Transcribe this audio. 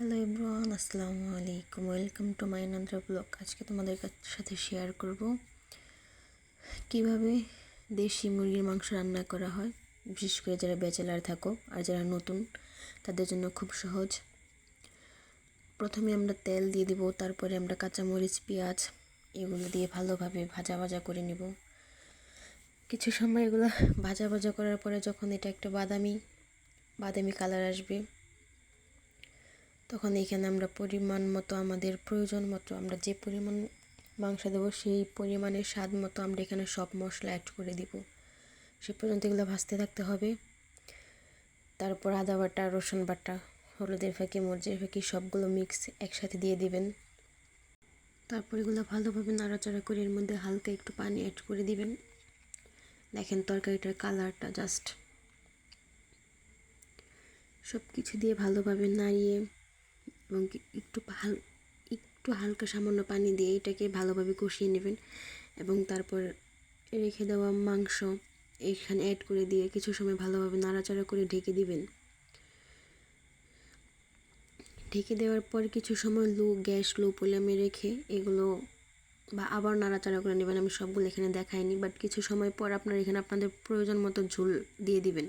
Hello everyone আসসালামু আলাইকুম welcome to my Nandra blog আজকে তোমাদের সাথে শেয়ার করব কীভাবে দেশি মুরগির মাংস রান্না করা হয়। বিশেষ করে যারা ব্যাচেলার থাকো আর যারা নতুন, তাদের জন্য খুব সহজ। প্রথমে আমরা তেল দিয়ে দিব, তারপরে আমরা কাঁচামরিচ, পেঁয়াজ এগুলো দিয়ে ভালোভাবে ভাজা ভাজা করে নিব। কিছু সময় এগুলো ভাজা ভাজা করার পরে যখন এটা একটা বাদামি বাদামি কালার আসবে তখন এখানে আমরা পরিমাণ মতো আমাদের প্রয়োজন মতো আমরা যে পরিমাণ মাংস দেবো, সেই পরিমাণের স্বাদ মতো আমরা এখানে সব মশলা অ্যাড করে দিব। সে পর্যন্ত এগুলো ভাজতে থাকতে হবে। তারপর আদা বাটা, রসুন বাটা, হলুদের ফাঁকি, মরিচের ফাঁকি সবগুলো মিক্স একসাথে দিয়ে দিবেন। তারপর এগুলো ভালোভাবে নাড়াচাড়া করে এর মধ্যে হালকা একটু পানি অ্যাড করে দিবেন। দেখেন তরকারিটার কালারটা জাস্ট সব কিছু দিয়ে ভালোভাবে নাড়িয়ে এবং একটু হাল, একটু হালকা সামান্য পানি দিয়ে এটাকে ভালোভাবে কষিয়ে নেবেন এবং তারপর রেখে দেওয়া মাংস এখানে অ্যাড করে দিয়ে কিছু সময় ভালোভাবে নাড়াচাড়া করে ঢেকে দিবেন। ঢেকে দেওয়ার পর কিছু সময় লো, গ্যাস লো ফ্লেমে রেখে এগুলো বা আবার নাড়াচাড়া করে নেবেন। আমি সবগুলো এখানে দেখাইনি বাট কিছু সময় পর আপনার এখানে আপনাদের প্রয়োজন মতো ঝোল দিয়ে দিবেন।